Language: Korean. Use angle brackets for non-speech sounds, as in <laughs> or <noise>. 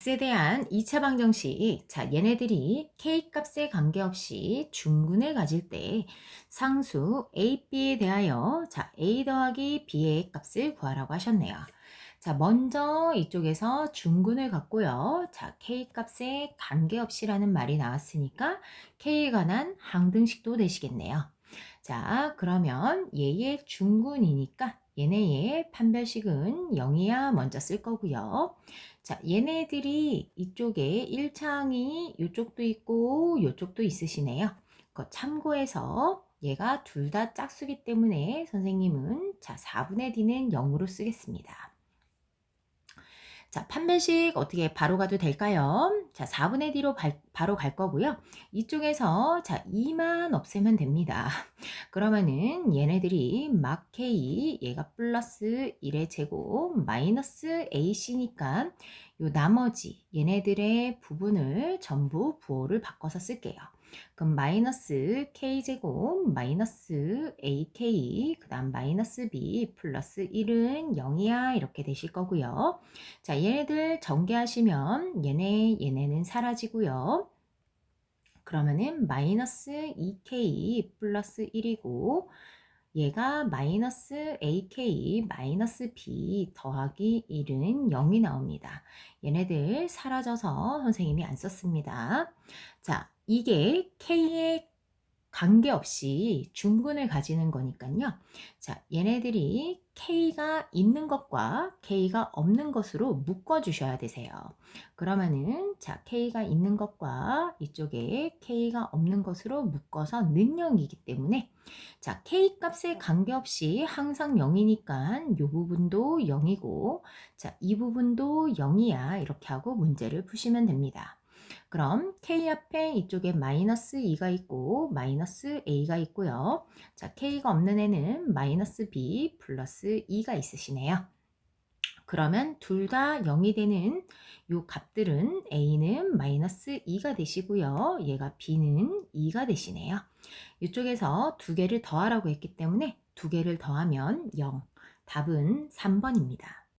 x에 대한 2차 방정식. 자, 얘네들이 k 값에 관계없이 중근을 가질 때 상수 a, b에 대하여 자, a 더하기 b의 값을 구하라고 하셨네요. 자, 먼저 이쪽에서 중근을 갖고요. 자, k 값에 관계없이라는 말이 나왔으니까 k에 관한 항등식도 되시겠네요. 자, 그러면 얘의 중근이니까 얘네의 판별식은 0이야 먼저 쓸 거고요. 자, 얘네들이 이쪽에 1차항이 이쪽도 있고 이쪽도 있으시네요. 그거 참고해서 얘가 둘 다 짝수기 때문에 선생님은 자, 4분의 d는 0으로 쓰겠습니다. 자, 판별식 어떻게 바로 가도 될까요? 자, 4분의 D로 발, 바로 갈 거고요. 이쪽에서 자, 2만 없애면 됩니다. <laughs> 그러면은 얘네들이 막 K, 얘가 플러스 1의 제곱, 마이너스 AC니까 요 나머지 얘네들의 부분을 전부 부호를 바꿔서 쓸게요. 그럼 마이너스 k제곱 마이너스 ak 그 다음 마이너스 b 플러스 1은 0이야 이렇게 되실 거고요. 자 얘네들 전개하시면 얘네 얘네는 사라지고요. 그러면은 마이너스 2k 플러스 1이고 얘가 마이너스 ak 마이너스 b 더하기 1은 0이 나옵니다. 얘네들 사라져서 선생님이 안 썼습니다. 자, 이게 k의 관계없이 중근을 가지는 거니까요. 자, 얘네들이 K가 있는 것과 K가 없는 것으로 묶어 주셔야 되세요. 그러면은 자, K가 있는 것과 이쪽에 K가 없는 것으로 묶어서 능력이기 때문에 자, K 값에 관계없이 항상 0이니까 이 부분도 0이고 자, 이 부분도 0이야. 이렇게 하고 문제를 푸시면 됩니다. 그럼 k 앞에 이쪽에 마이너스 2가 있고 마이너스 a가 있고요. 자, k가 없는 애는 마이너스 b 플러스 2가 있으시네요. 그러면 둘 다 0이 되는 요 값들은 a는 마이너스 2가 되시고요. 얘가 b는 2가 되시네요. 이쪽에서 두 개를 더하라고 했기 때문에 두 개를 더하면 0. 답은 3번입니다.